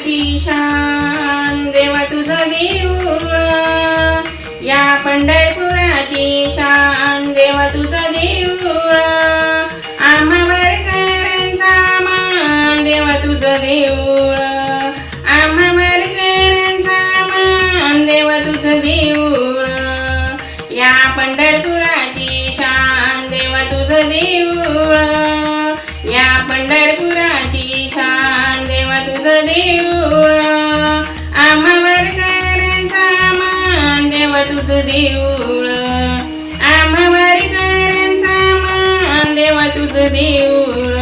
देवाची शान देवा तुझं देऊळ या पंढरपुराची शान देवा तुझं देऊळ आम्हा वारकऱ्यांचा मान देवा तुझं देऊळ आम्हा वारकऱ्यांचा मान देवा तुझं देऊळ या पंढरपुराची शान देवा तुझं देऊळ या पंढरपुराची शान देवा तुझं देऊळ देऊळ. आम्हा वारकऱ्यांचा मान देवा तुझं देऊळ.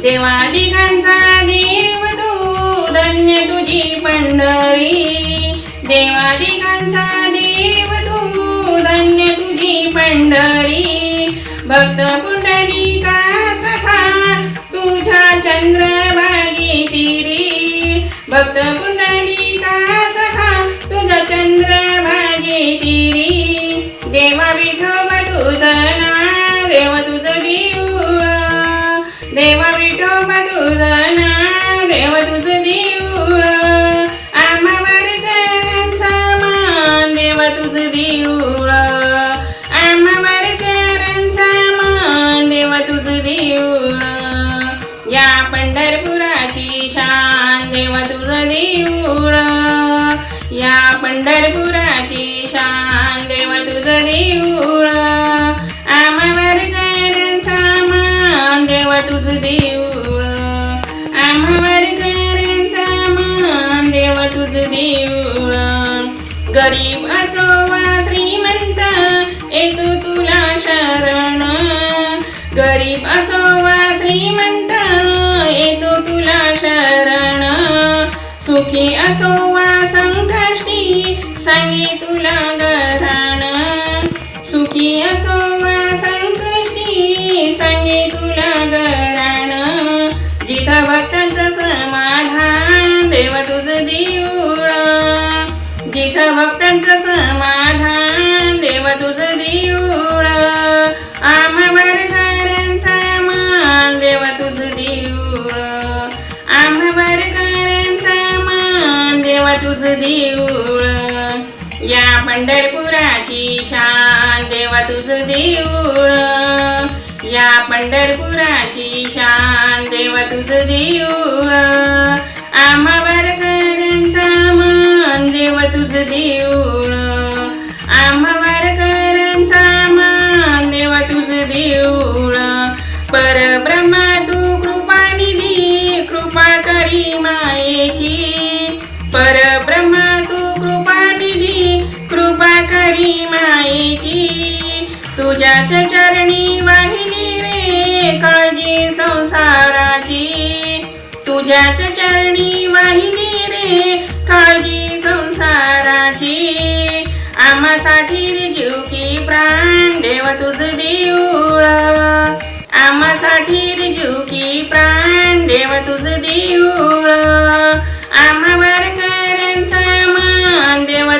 देवादिकांचा देव तू धन्य तुझी पंढरी. देवादिकांचा देव तू धन्य तुझी पंढरी. भक्त पुंडलिका सखा तुझा चंद्रभागी तिरी भक्त या पंढरपुराची शान देव तुझं देऊळ. या पंढरपुराची शान देव तुझं देऊळ. आम्हावर वारकऱ्यांचा मान देव तुझं देऊळ. आम्हावर वारकऱ्यांचा मान देव तुझं देऊळ. गरीब असो सुखी असो वा संकष्टी सांगे तुला गराण सुखी असो वा संकष्टी सांगे तुला गराण जिथं भक्तांचं समाधान देव तुझं देऊळ जिथं भक्तांचं समाधान तुझं देऊळ या पंढरपुराची शान देवा तुझं देऊळ या पंढरपुराची शान देवा तुझं देऊळ परब्रह्मा तू कृपा निधी कृपा करी मायेची. तुझ्याच चरणी वाहिली रे काळजी संसाराची. तुझ्याच चरणी वाहिली रे काळजी संसाराची. आम्हासाठी रे जीव की प्राण देव तुझ देऊळ.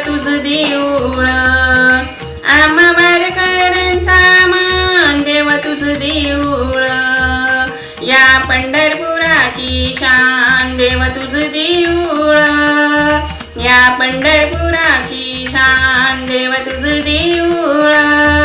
तुझ देऊळ. आम्हा वारकऱ्यांचा मान देव तुझ देऊळ. या पंढरपुराची शान देव तुझ देऊळ. या पंढरपुराची शान देव तुझ देऊळ.